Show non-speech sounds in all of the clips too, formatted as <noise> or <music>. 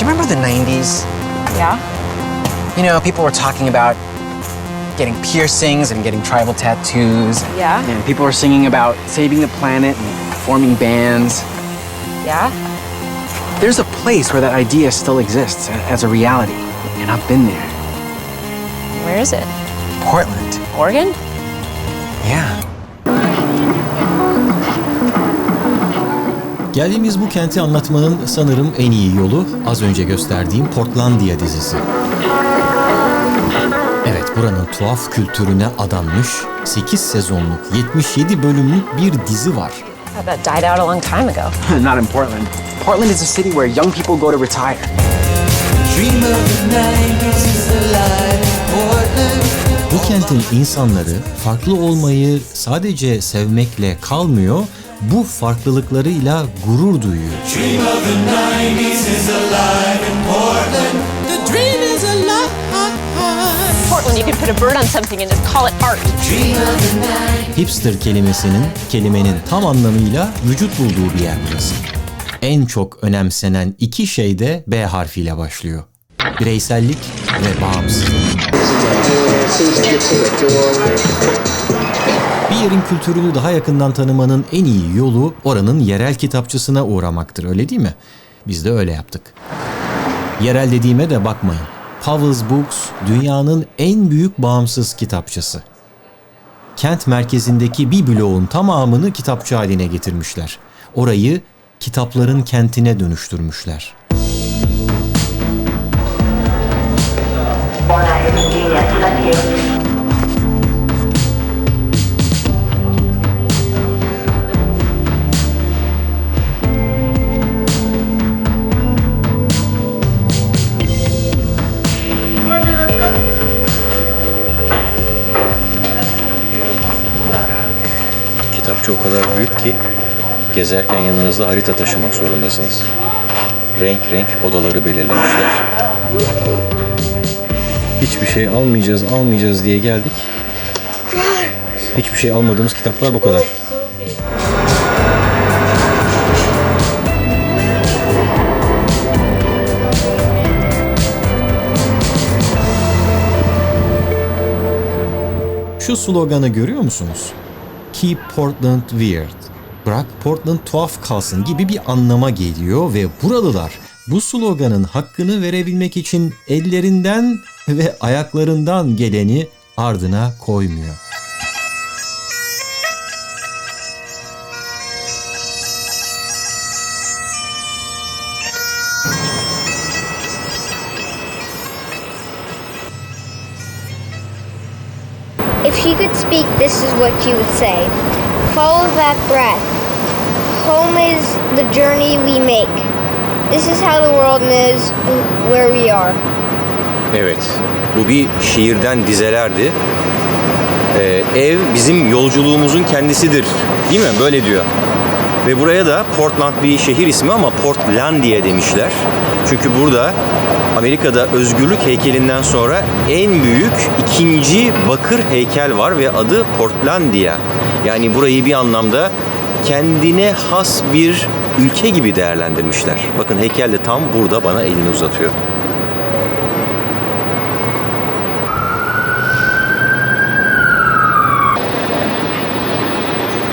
Do you remember the 90s? Yeah? You know, people were talking about getting piercings and getting tribal tattoos. Yeah? And people were singing about saving the planet and forming bands. Yeah? There's a place where that idea still exists as a reality, and I've been there. Where is it? Portland. Oregon? Yeah. Geldiğimiz bu kenti anlatmanın sanırım en iyi yolu az önce gösterdiğim Portlandia dizisi. Evet, buranın tuhaf kültürüne adanmış 8 sezonluk 77 bölümlük bir dizi var. That died out a long time ago. <laughs> Not in Portland. Portland is a city where young people go to retire. Dream of the 90s is alive in Portland. Bu kentin insanları farklı olmayı sadece sevmekle kalmıyor, bu farklılıklarıyla gurur duyuyor. Dream of the 90s is alive in Portland. The dream is alive. Portland, you could put a bird on something and just call it art. Dream of the 90s. Hipster kelimesinin kelimenin tam anlamıyla vücut bulduğu bir yer burası. En çok önemsenen iki şey de B harfiyle başlıyor. Bireysellik ve bağımsızlık. Bir yerin kültürünü daha yakından tanımanın en iyi yolu oranın yerel kitapçısına uğramaktır öyle değil mi? Biz de öyle yaptık. Yerel dediğime de bakmayın. Powell's Books dünyanın en büyük bağımsız kitapçısı kent merkezindeki bir bloğun tamamını kitapçı haline getirmişler. Orayı kitapların kentine dönüştürmüşler. Kitapçı ki gezerken yanınızda harita taşımak zorundasınız. Renk renk odaları belirlemişler. Hiçbir şey almayacağız, almayacağız diye geldik. Hiçbir şey almadığımız kitaplar bu kadar. Şu sloganı görüyor musunuz? Keep Portland Weird. Bırak Portland tuhaf kalsın gibi bir anlama geliyor ve buralılar bu sloganın hakkını verebilmek için ellerinden ve ayaklarından geleni ardına koymuyor. Could speak, this is what she would say Follow that breath. Home is the journey we make. This is how the world knows where we are. Evet, bu bir şiirden dizelerdi. Ee, ev bizim yolculuğumuzun kendisidir. Değil mi? Böyle diyor. Ve buraya da Portland bir şehir ismi ama Portlandia demişler. Çünkü burada Amerika'da özgürlük heykelinden sonra en büyük ikinci bakır heykel var ve adı Portlandia. Yani burayı bir anlamda kendine has bir ülke gibi değerlendirmişler. Bakın heykel de tam burada bana elini uzatıyor.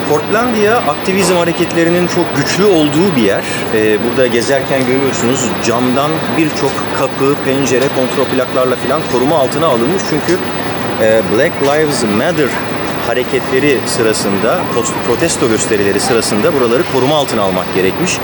Portlandia aktivizm hareketlerinin çok güçlü olduğu bir yer. Ee, burada gezerken görüyorsunuz camdan birçok kapı, pencere, kontroplaklarla falan koruma altına alınmış. Çünkü e, Black Lives Matter hareketleri sırasında, protesto gösterileri sırasında buraları koruma altına almak gerekmiş.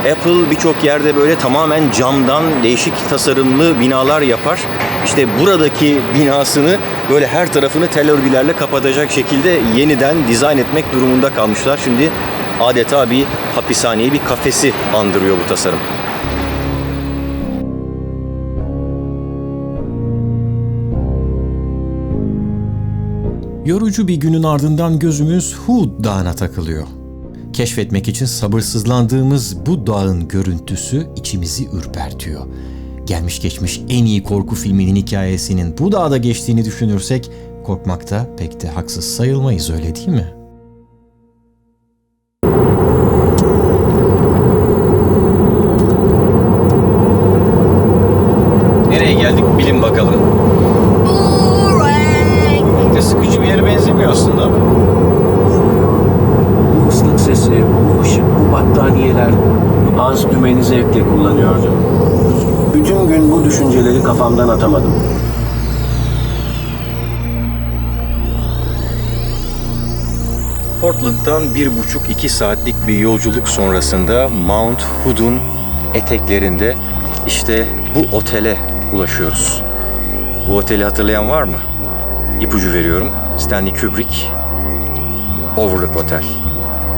Apple birçok yerde böyle tamamen camdan değişik tasarımlı binalar yapar. İşte buradaki binasını böyle her tarafını tel örgülerle kapatacak şekilde yeniden dizayn etmek durumunda kalmışlar. Şimdi adeta bir hapishaneyi, bir kafesi andırıyor bu tasarım. Yorucu bir günün ardından gözümüz Hood Dağı'na takılıyor. Keşfetmek için sabırsızlandığımız bu dağın görüntüsü içimizi ürpertiyor. Gelmiş geçmiş en iyi korku filminin hikayesinin bu dağda geçtiğini düşünürsek korkmakta pek de haksız sayılmayız öyle değil mi? Buçuk iki saatlik bir yolculuk sonrasında Mount Hood'un eteklerinde işte bu otele ulaşıyoruz. Bu oteli hatırlayan var mı? İpucu veriyorum. Stanley Kubrick Overlook Hotel.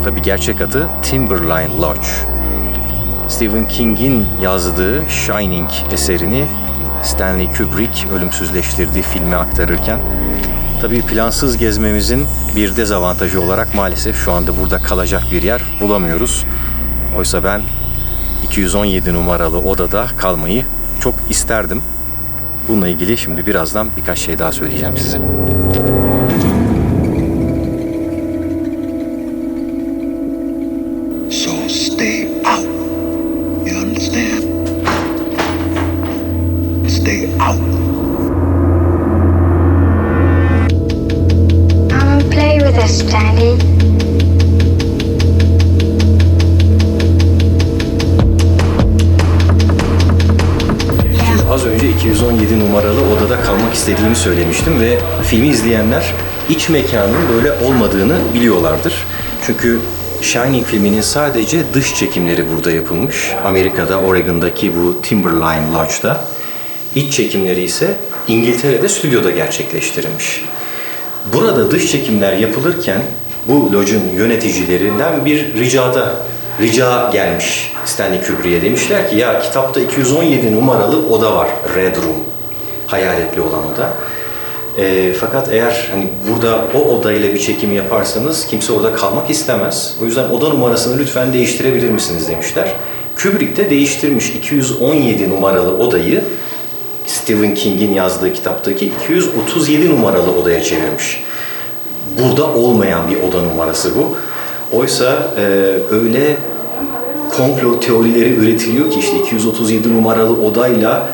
Tabi gerçek adı Timberline Lodge. Stephen King'in yazdığı Shining eserini Stanley Kubrick ölümsüzleştirdiği filme aktarırken Tabii plansız gezmemizin bir dezavantajı olarak maalesef şu anda burada kalacak bir yer bulamıyoruz. Oysa ben 217 numaralı odada kalmayı çok isterdim. Bununla ilgili şimdi birazdan birkaç şey daha söyleyeceğim size. Out. Şimdi az önce 217 numaralı odada kalmak istediğimi söylemiştim ve filmi izleyenler iç mekanın böyle olmadığını biliyorlardır. Çünkü Shining filminin sadece dış çekimleri burada yapılmış. Amerika'da, Oregon'daki bu Timberline Lodge'da. İç çekimleri ise İngiltere'de stüdyoda gerçekleştirilmiş. Burada dış çekimler yapılırken bu lojun yöneticilerinden bir ricada rica gelmiş Stanley Kubrick'e. Demişler ki ya kitapta 217 numaralı oda var Red Room. Hayaletli olan oda. Ee, fakat eğer hani burada o odayla bir çekim yaparsanız kimse orada kalmak istemez. O yüzden oda numarasını lütfen değiştirebilir misiniz demişler. Kubrick de değiştirmiş 217 numaralı odayı Stephen King'in yazdığı kitaptaki 237 numaralı odaya çevirmiş. Burada olmayan bir oda numarası bu. Oysa e, öyle komplo teorileri üretiliyor ki işte 237 numaralı odayla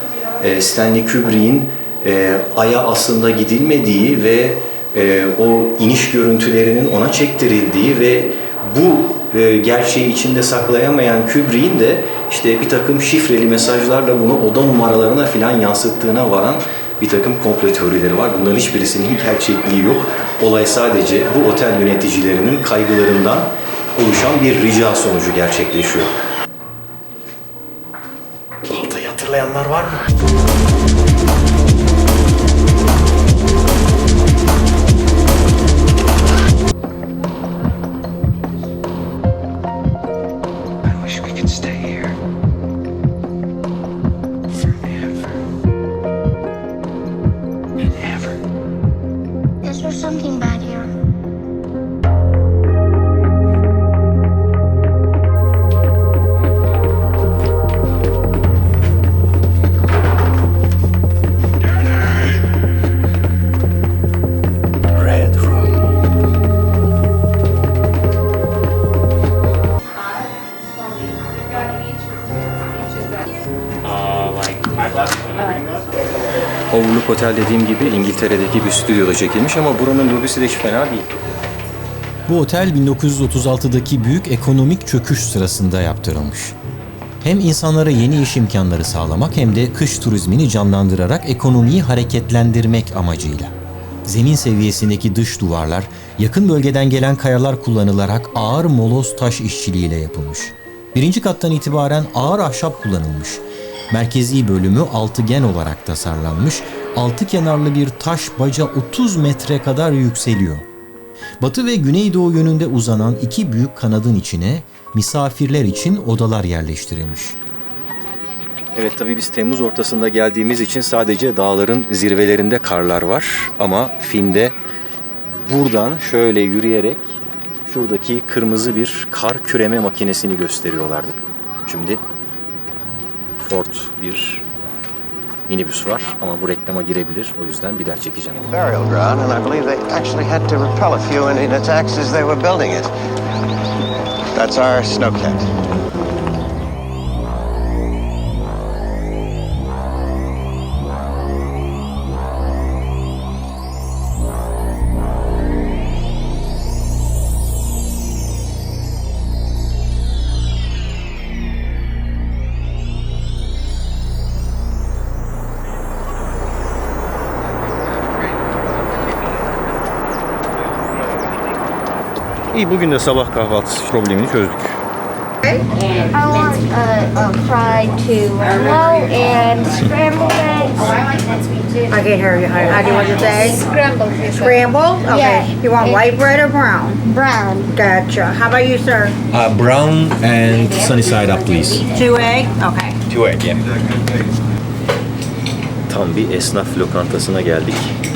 e, Stanley Kubrick'in e, Ay'a aslında gidilmediği ve e, o iniş görüntülerinin ona çektirildiği ve bu e, gerçeği içinde saklayamayan Kubrick'in de işte bir takım şifreli mesajlarla bunu oda numaralarına filan yansıttığına varan bir takım komplo teorileri var. Bunların hiçbirisinin gerçekliği yok. Olay sadece bu otel yöneticilerinin kaygılarından oluşan bir rica sonucu gerçekleşiyor. Baltayı hatırlayanlar var mı? Overlook Hotel dediğim gibi İngiltere'deki bir stüdyoda çekilmiş ama buranın lobisi de hiç fena değil. Bu otel 1936'daki büyük ekonomik çöküş sırasında yaptırılmış. Hem insanlara yeni iş imkanları sağlamak hem de kış turizmini canlandırarak ekonomiyi hareketlendirmek amacıyla. Zemin seviyesindeki dış duvarlar yakın bölgeden gelen kayalar kullanılarak ağır moloz taş işçiliğiyle yapılmış. Birinci kattan itibaren ağır ahşap kullanılmış. Merkezi bölümü altıgen olarak tasarlanmış, altı kenarlı bir taş baca 30 metre kadar yükseliyor. Batı ve güneydoğu yönünde uzanan iki büyük kanadın içine misafirler için odalar yerleştirilmiş. Evet tabii biz Temmuz ortasında geldiğimiz için sadece dağların zirvelerinde karlar var. Ama filmde buradan şöyle yürüyerek şuradaki kırmızı bir kar küreme makinesini gösteriyorlardı. Şimdi Ford bir minibüs var ama bu reklama girebilir. O yüzden bir daha çekeceğim. burial ground, and İyi bugün de sabah kahvaltısı problemini çözdük. I want a, a fried tuorlo and scrambled eggs. I can't hear you. honey. How do you want your eggs? Scrambled. Scrambled? Okay. Yeah. You want white bread or brown? Brown. Gotcha. How about you, sir? Uh, brown and sunny side up please. Two egg? Okay. Two egg Tam bir esnaf lokantasına geldik.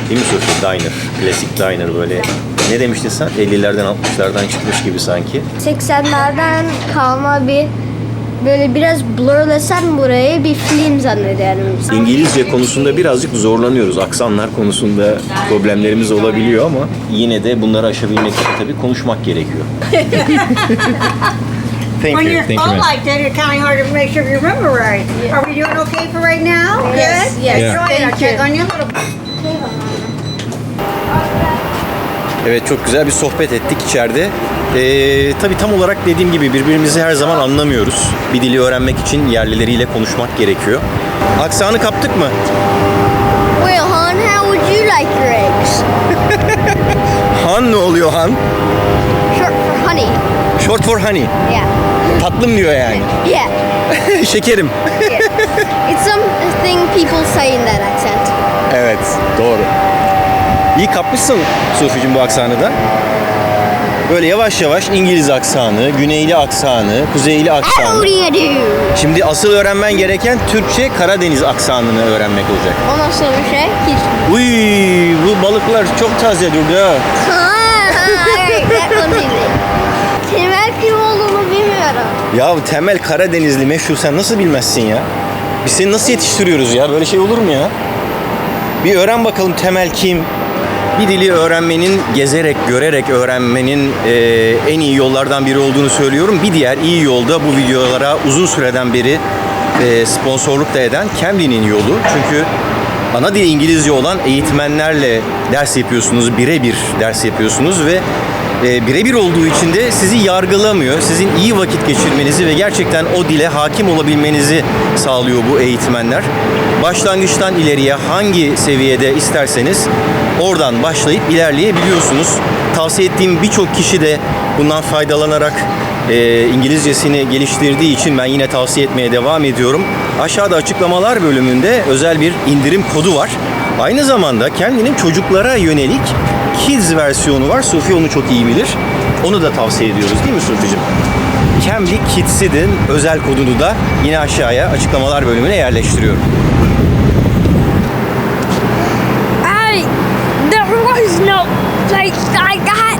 Değil mi Sofi? Diner. Klasik diner böyle. Ne demiştin sen? 50'lerden 60'lardan çıkmış gibi sanki. 80'lerden kalma bir böyle biraz blurlesem burayı bir film zannederim. İngilizce konusunda birazcık zorlanıyoruz. Aksanlar konusunda problemlerimiz olabiliyor ama yine de bunları aşabilmek için tabii konuşmak gerekiyor. <laughs> Thank When you. you're all like that, it's kind of hard to make sure you remember right. Are we doing okay for right now? Yes, Good? yes. Enjoy it. I'll Thank check you. on you a little Evet çok güzel bir sohbet ettik içeride. Ee, tabii tam olarak dediğim gibi birbirimizi her zaman anlamıyoruz. Bir dili öğrenmek için yerlileriyle konuşmak gerekiyor. Aksanı kaptık mı? Well, hon, how would you like your eggs? <laughs> Han ne oluyor Han? Short for honey. Short for honey. Yeah. Tatlım diyor yani. Yeah. <laughs> Şekerim. It's something people say in that accent. Evet doğru. İyi kapmışsın Sofi'cim bu aksanı da. Böyle yavaş yavaş İngiliz aksanı, güneyli aksanı, kuzeyli aksanı. Şimdi asıl öğrenmen gereken Türkçe Karadeniz aksanını öğrenmek olacak. O nasıl bir şey? Hiç. Uy bu balıklar çok taze durdu ha. <laughs> Ha, alright, that one's easy. Temel kim olduğunu bilmiyorum. Ya Temel Karadenizli meşhur sen nasıl bilmezsin ya? Biz seni nasıl yetiştiriyoruz ya? Böyle şey olur mu ya? Bir öğren bakalım Temel kim? Bir dili öğrenmenin, gezerek, görerek öğrenmenin e, en iyi yollardan biri olduğunu söylüyorum. Bir diğer iyi yolda bu videolara uzun süreden beri e, sponsorluk da eden Cambly'nin yolu. Çünkü ana dili İngilizce olan eğitmenlerle ders yapıyorsunuz, birebir ders yapıyorsunuz ve e, birebir olduğu için de sizi yargılamıyor. Sizin iyi vakit geçirmenizi ve gerçekten o dile hakim olabilmenizi sağlıyor bu eğitmenler. Başlangıçtan ileriye hangi seviyede isterseniz oradan başlayıp ilerleyebiliyorsunuz. Tavsiye ettiğim birçok kişi de bundan faydalanarak e, İngilizcesini geliştirdiği için ben yine tavsiye etmeye devam ediyorum. Aşağıda açıklamalar bölümünde özel bir indirim kodu var. Aynı zamanda kendinin çocuklara yönelik Kids versiyonu var. Sufi onu çok iyi bilir. Onu da tavsiye ediyoruz değil mi Sufi'cim? Cambly Kids'in özel kodunu da yine aşağıya açıklamalar bölümüne yerleştiriyorum. I. There was no place I got.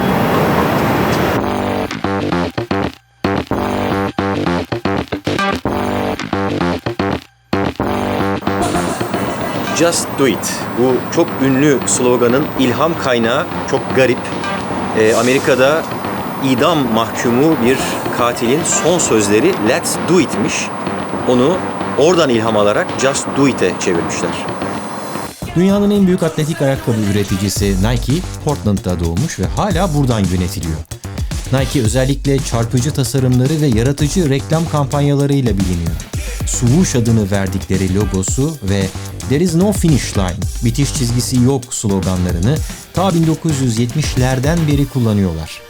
Just do it. Bu çok ünlü sloganın ilham kaynağı çok garip. Ee, Amerika'da idam mahkumu bir katilin son sözleri let's do it'miş. Onu oradan ilham alarak just do it'e çevirmişler. Dünyanın en büyük atletik ayakkabı üreticisi Nike, Portland'da doğmuş ve hala buradan yönetiliyor. Nike özellikle çarpıcı tasarımları ve yaratıcı reklam kampanyalarıyla biliniyor. Swoosh adını verdikleri logosu ve There is no finish line, bitiş çizgisi yok sloganlarını ta 1970'lerden beri kullanıyorlar.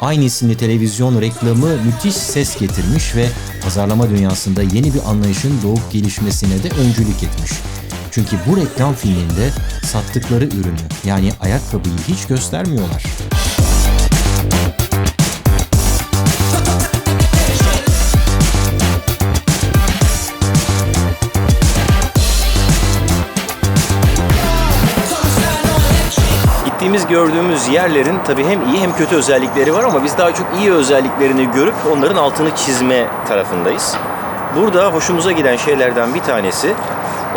Aynı isimli televizyon reklamı müthiş ses getirmiş ve pazarlama dünyasında yeni bir anlayışın doğup gelişmesine de öncülük etmiş. Çünkü bu reklam filminde sattıkları ürünü yani ayakkabıyı hiç göstermiyorlar. Gittiğimiz gördüğümüz yerlerin tabii hem iyi hem kötü özellikleri var ama biz daha çok iyi özelliklerini görüp onların altını çizme tarafındayız. Burada hoşumuza giden şeylerden bir tanesi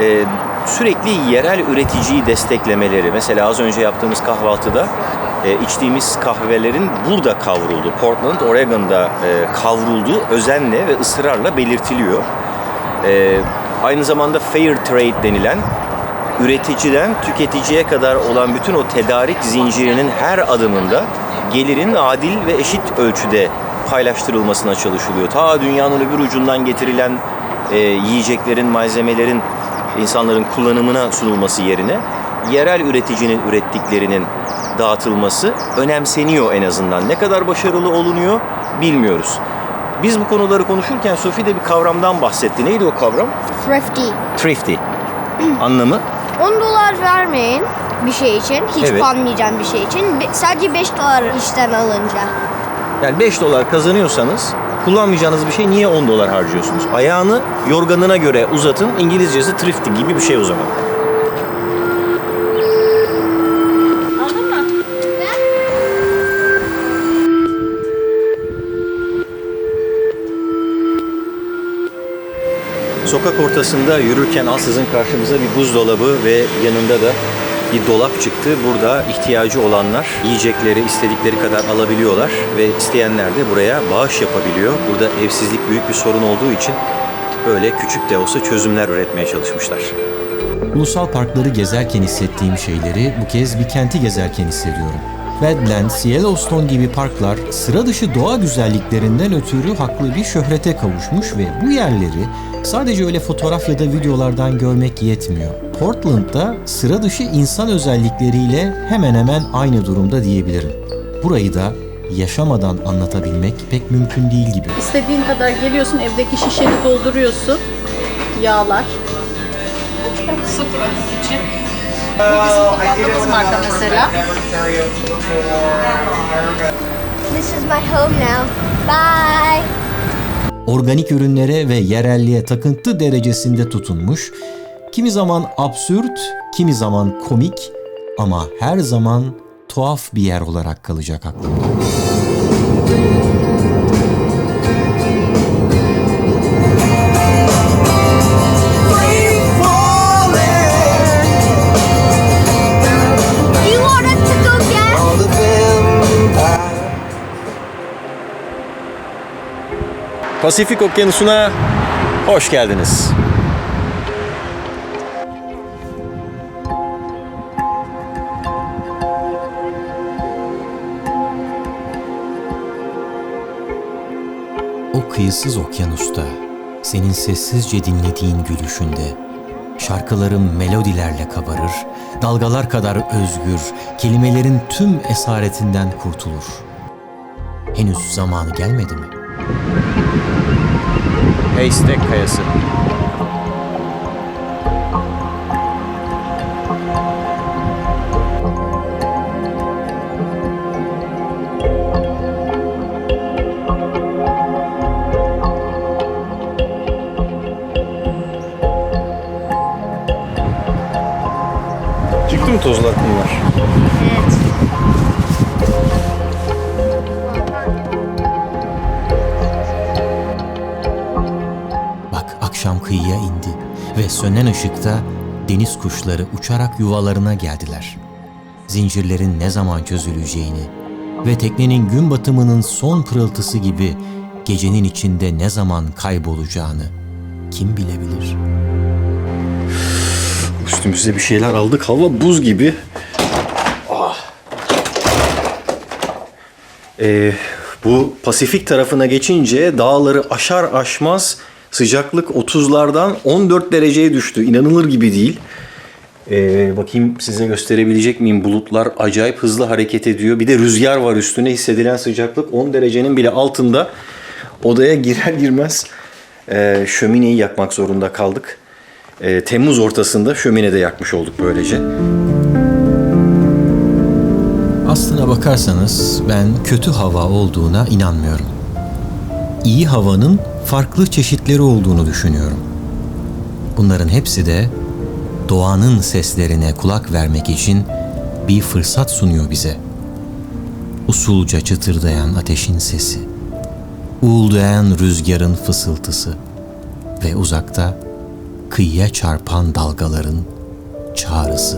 e, sürekli yerel üreticiyi desteklemeleri. Mesela az önce yaptığımız kahvaltıda e, içtiğimiz kahvelerin burada kavruldu. Portland, Oregon'da e, kavrulduğu özenle ve ısrarla belirtiliyor. E, aynı zamanda fair trade denilen üreticiden tüketiciye kadar olan bütün o tedarik zincirinin her adımında gelirin adil ve eşit ölçüde paylaştırılmasına çalışılıyor. Ta dünyanın öbür ucundan getirilen e, yiyeceklerin, malzemelerin insanların kullanımına sunulması yerine yerel üreticinin ürettiklerinin dağıtılması önemseniyor en azından. Ne kadar başarılı olunuyor bilmiyoruz. Biz bu konuları konuşurken Sophie de bir kavramdan bahsetti. Neydi o kavram? Thrifty. Thrifty. Anlamı? 10 dolar vermeyin bir şey için. Hiç Evet. kullanmayacağım bir şey için. Be- sadece 5 dolar işten alınca. Yani 5 dolar kazanıyorsanız kullanmayacağınız bir şey niye 10 dolar harcıyorsunuz? Ayağını yorganına göre uzatın. İngilizcesi thrifty gibi bir şey o zaman. Sokak ortasında yürürken ansızın karşımıza bir buzdolabı ve yanında da bir dolap çıktı. Burada ihtiyacı olanlar yiyecekleri istedikleri kadar alabiliyorlar ve isteyenler de buraya bağış yapabiliyor. Burada evsizlik büyük bir sorun olduğu için böyle küçük de olsa çözümler üretmeye çalışmışlar. Ulusal parkları gezerken hissettiğim şeyleri bu kez bir kenti gezerken hissediyorum. Badlands, Yellowstone gibi parklar sıra dışı doğa güzelliklerinden ötürü haklı bir şöhrete kavuşmuş ve bu yerleri sadece öyle fotoğraf ya da videolardan görmek yetmiyor. Portland'da sıra dışı insan özellikleriyle hemen hemen aynı durumda diyebilirim. Burayı da yaşamadan anlatabilmek pek mümkün değil gibi. İstediğin kadar geliyorsun evdeki şişeni dolduruyorsun. Yağlar. Sıfır atık için. Bu bizim kullandığımız marka mesela. This is my home now. Bye. organik ürünlere ve yerelliğe takıntı derecesinde tutunmuş, kimi zaman absürt, kimi zaman komik ama her zaman tuhaf bir yer olarak kalacak aklımda. Pasifik Okyanusu'na hoş geldiniz. O kıyısız okyanusta, senin sessizce dinlediğin gülüşünde, şarkılarım melodilerle kabarır, dalgalar kadar özgür, kelimelerin tüm esaretinden kurtulur. Henüz zamanı gelmedi mi? Haystack Kayası. Çıktı mı tozlar kumlar? Sönen ışıkta deniz kuşları uçarak yuvalarına geldiler. Zincirlerin ne zaman çözüleceğini ve teknenin gün batımının son pırıltısı gibi gecenin içinde ne zaman kaybolacağını kim bilebilir? Üstümüze bir şeyler aldık. Hava buz gibi. Ah. Ee, bu Pasifik tarafına geçince dağları aşar aşmaz sıcaklık 30'lardan 14 dereceye düştü. İnanılır gibi değil. Ee, bakayım size gösterebilecek miyim? Bulutlar acayip hızlı hareket ediyor. Bir de rüzgar var üstüne. Hissedilen sıcaklık 10 derecenin bile altında. Odaya girer <laughs> girmez e, şömineyi yakmak zorunda kaldık. E, Temmuz ortasında şöminede yakmış olduk böylece. Aslına bakarsanız ben kötü hava olduğuna inanmıyorum. İyi havanın farklı çeşitleri olduğunu düşünüyorum. Bunların hepsi de doğanın seslerine kulak vermek için bir fırsat sunuyor bize. Usulca çıtırdayan ateşin sesi, uğuldayan rüzgarın fısıltısı ve uzakta kıyıya çarpan dalgaların çağrısı.